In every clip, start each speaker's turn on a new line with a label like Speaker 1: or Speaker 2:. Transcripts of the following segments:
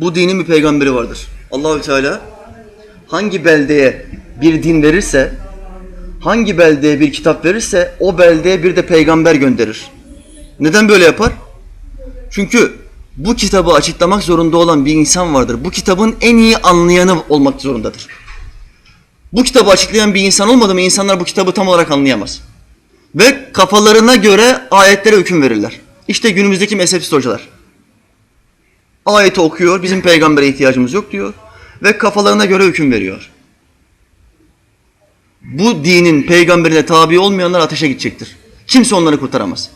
Speaker 1: Bu dinin bir peygamberi vardır. Allahü Teala hangi beldeye bir din verirse, hangi beldeye bir kitap verirse o beldeye bir de peygamber gönderir. Neden böyle yapar? Çünkü bu kitabı açıklamak zorunda olan bir insan vardır. Bu kitabın en iyi anlayanı olmak zorundadır. Bu kitabı açıklayan bir insan olmadı mı insanlar bu kitabı tam olarak anlayamaz. Ve kafalarına göre ayetlere hüküm verirler. İşte günümüzdeki mezhepsiz hocalar. Ayeti okuyor, bizim peygambere ihtiyacımız yok diyor. Ve kafalarına göre hüküm veriyor. Bu dinin peygamberine tabi olmayanlar ateşe gidecektir. Kimse onları kurtaramaz.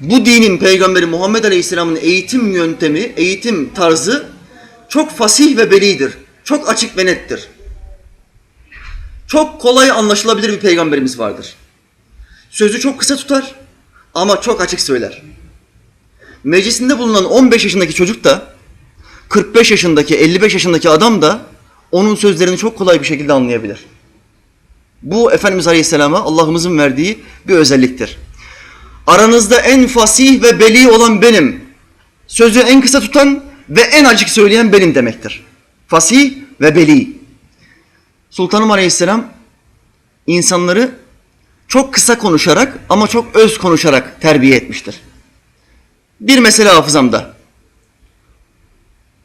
Speaker 1: Bu dinin peygamberi Muhammed Aleyhisselam'ın eğitim yöntemi, eğitim tarzı çok fasih ve belidir. Çok açık ve nettir. Çok kolay anlaşılabilir bir peygamberimiz vardır. Sözü çok kısa tutar ama çok açık söyler. Meclisinde bulunan 15 yaşındaki çocuk da 45 yaşındaki, 55 yaşındaki adam da onun sözlerini çok kolay bir şekilde anlayabilir. Bu Efendimiz Aleyhisselam'a Allah'ımızın verdiği bir özelliktir. Aranızda en fasih ve beli olan benim. Sözü en kısa tutan ve en açık söyleyen benim demektir. Fasih ve beli. Sultanım Aleyhisselam insanları çok kısa konuşarak ama çok öz konuşarak terbiye etmiştir. Bir mesele hafızamda.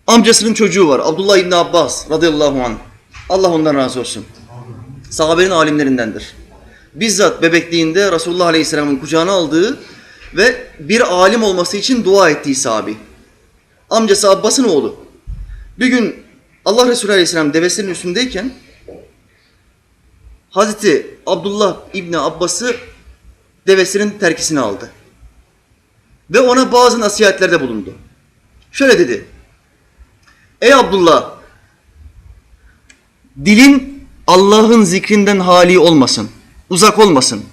Speaker 1: Amcasının çocuğu var. Abdullah İbni Abbas radıyallahu anh. Allah ondan razı olsun. Sahabenin alimlerindendir. Bizzat bebekliğinde Resulullah Aleyhisselam'ın kucağına aldığı ve bir alim olması için dua ettiği sahabi. Amcası Abbas'ın oğlu. Bir gün Allah Resulü Aleyhisselam devesinin üstündeyken Hazreti Abdullah İbni Abbas'ı devesinin terkisine aldı. Ve ona bazı nasihatlerde bulundu. Şöyle dedi. Ey Abdullah! Dilin Allah'ın zikrinden hali olmasın. Uzak olmasın.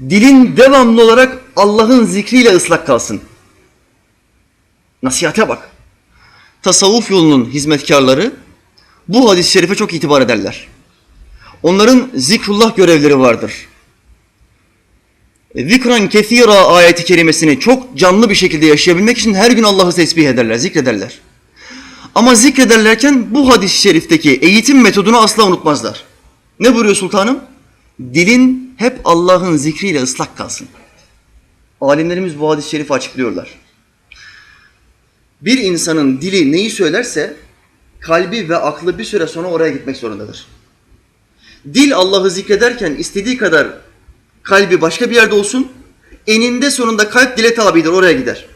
Speaker 1: Dilin devamlı olarak Allah'ın zikriyle ıslak kalsın. Nasihate bak. Tasavvuf yolunun hizmetkarları bu hadis-i şerife çok itibar ederler. Onların zikrullah görevleri vardır. Zikran kethira ayeti kerimesini çok canlı bir şekilde yaşayabilmek için her gün Allah'ı tesbih ederler, zikrederler. Ama zikrederlerken bu hadis-i şerifteki eğitim metodunu asla unutmazlar. Ne buyuruyor sultanım? Dilin hep Allah'ın zikriyle ıslak kalsın. Alimlerimiz bu hadis-i şerifi açıklıyorlar. Bir insanın dili neyi söylerse kalbi ve aklı bir süre sonra oraya gitmek zorundadır. Dil Allah'ı zikrederken istediği kadar kalbi başka bir yerde olsun, eninde sonunda kalp dile tabidir, oraya gider.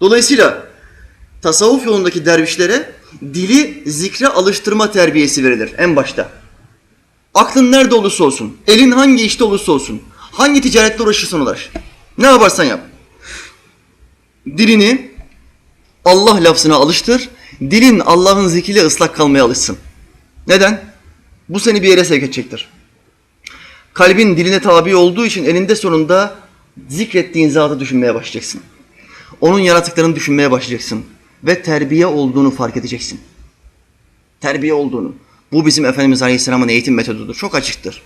Speaker 1: Dolayısıyla tasavvuf yolundaki dervişlere dili zikre alıştırma terbiyesi verilir en başta. Aklın nerede olursa olsun, elin hangi işte olursa olsun, hangi ticaretle uğraşırsan uğraş, ne yaparsan yap. Dilini Allah lafzına alıştır, dilin Allah'ın zikriyle ıslak kalmaya alışsın. Neden? Bu seni bir yere sevk edecektir. Kalbin diline tabi olduğu için eninde sonunda zikrettiğin zatı düşünmeye başlayacaksın. Onun yaratıklarını düşünmeye başlayacaksın. Ve terbiye olduğunu fark edeceksin. Terbiye olduğunu. Bu bizim Efendimiz Aleyhisselam'ın eğitim metodudur. Çok açıktır.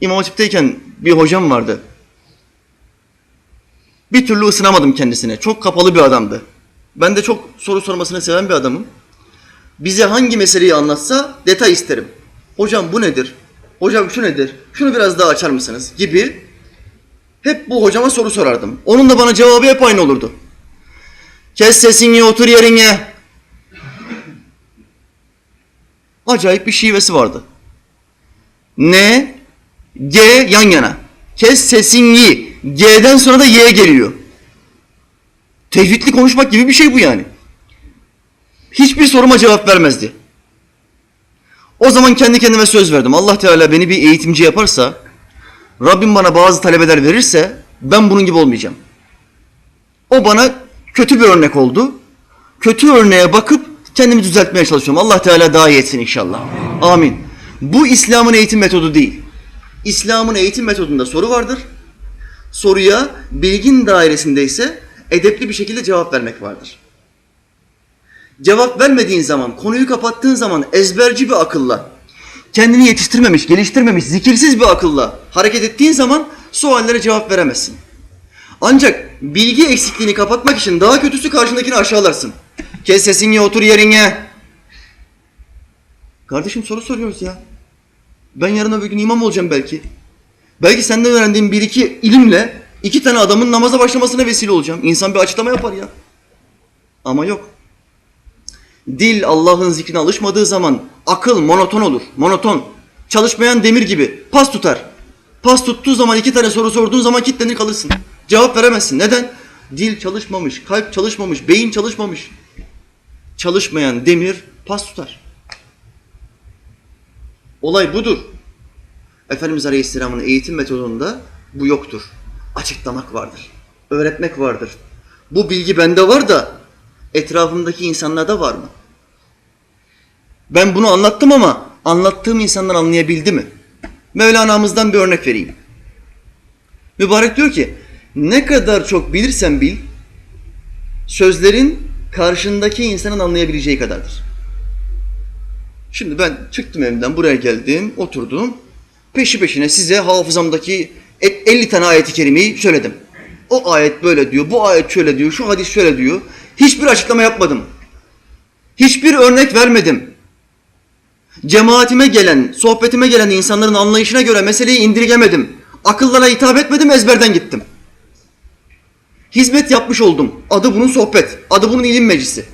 Speaker 1: İmam Hatip'teyken bir hocam vardı. Bir türlü ısınamadım kendisine. Çok kapalı bir adamdı. Ben de çok soru sormasını seven bir adamım. Bize hangi meseleyi anlatsa detay isterim. Hocam bu nedir? Hocam şu nedir? Şunu biraz daha açar mısınız? Gibi hep bu hocama soru sorardım. Onun da bana cevabı hep aynı olurdu. Kes sesini otur yerine. Acayip bir şivesi vardı. N, G yan yana. Kes sesini. G'den sonra da Y geliyor. Tevhidli konuşmak gibi bir şey bu yani. Hiçbir soruma cevap vermezdi. O zaman kendi kendime söz verdim. Allah Teala beni bir eğitimci yaparsa, Rabbim bana bazı talebeler verirse ben bunun gibi olmayacağım. O bana kötü bir örnek oldu. Kötü örneğe bakıp kendimi düzeltmeye çalışıyorum. Allah Teala daha iyi etsin inşallah. Amin. Bu İslam'ın eğitim metodu değil. İslam'ın eğitim metodunda soru vardır. Soruya bilgin dairesinde ise edepli bir şekilde cevap vermek vardır. Cevap vermediğin zaman, konuyu kapattığın zaman ezberci bir akılla, kendini yetiştirmemiş, geliştirmemiş, zikirsiz bir akılla hareket ettiğin zaman suallere cevap veremezsin. Ancak bilgi eksikliğini kapatmak için daha kötüsü karşındakini aşağılarsın. Kes sesini otur yerine. Kardeşim soru soruyoruz ya. Ben yarın öbür gün imam olacağım belki. Belki senden öğrendiğim bir iki ilimle iki tane adamın namaza başlamasına vesile olacağım. İnsan bir açıklama yapar ya. Ama yok. Dil Allah'ın zikrine alışmadığı zaman akıl monoton olur. Monoton. Çalışmayan demir gibi. Pas tutar. Pas tuttuğu zaman iki tane soru sorduğun zaman kilitlenir kalırsın. Cevap veremezsin. Neden? Dil çalışmamış, kalp çalışmamış, beyin çalışmamış. Çalışmayan demir pas tutar. Olay budur. Efendimiz Aleyhisselam'ın eğitim metodunda bu yoktur. Açıklamak vardır. Öğretmek vardır. Bu bilgi bende var da etrafımdaki insanlarda var mı? Ben bunu anlattım ama anlattığım insanlar anlayabildi mi? Mevlana'mızdan bir örnek vereyim. Mübarek diyor ki ne kadar çok bilirsen bil sözlerin karşındaki insanın anlayabileceği kadardır. Şimdi ben çıktım evimden buraya geldim, oturdum. Peşi peşine size hafızamdaki 50 tane ayeti kerimeyi söyledim. O ayet böyle diyor, bu ayet şöyle diyor, şu hadis şöyle diyor. Hiçbir açıklama yapmadım. Hiçbir örnek vermedim. Cemaatime gelen, sohbetime gelen insanların anlayışına göre meseleyi indirgemedim. Akıllara hitap etmedim, ezberden gittim. Hizmet yapmış oldum. Adı bunun sohbet, adı bunun ilim meclisi.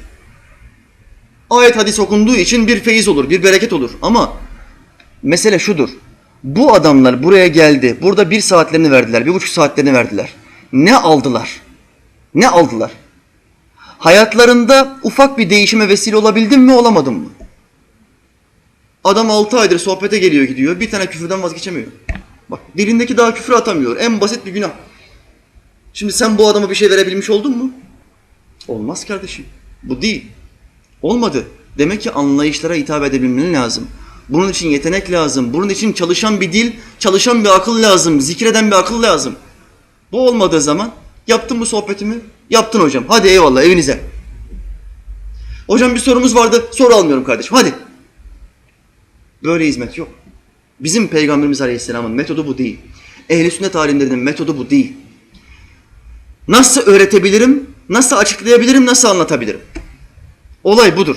Speaker 1: Ayet hadis okunduğu için bir feyiz olur, bir bereket olur. Ama mesele şudur. Bu adamlar buraya geldi. Burada bir saatlerini verdiler, bir buçuk saatlerini verdiler. Ne aldılar? Ne aldılar? Hayatlarında ufak bir değişime vesile olabildim mi, olamadım mı? Adam altı aydır sohbete geliyor gidiyor. Bir tane küfürden vazgeçemiyor. Bak dilindeki daha küfür atamıyor. En basit bir günah. Şimdi sen bu adama bir şey verebilmiş oldun mu? Olmaz kardeşim. Bu değil. Olmadı. Demek ki anlayışlara hitap edebilmen lazım. Bunun için yetenek lazım. Bunun için çalışan bir dil, çalışan bir akıl lazım. Zikreden bir akıl lazım. Bu olmadığı zaman yaptın mı sohbetimi? Yaptın hocam. Hadi eyvallah evinize. Hocam bir sorumuz vardı. Soru almıyorum kardeşim. Hadi. Böyle hizmet yok. Bizim Peygamberimiz Aleyhisselam'ın metodu bu değil. Ehl-i sünnet alimlerinin metodu bu değil. Nasıl öğretebilirim, nasıl açıklayabilirim, nasıl anlatabilirim? Olay budur.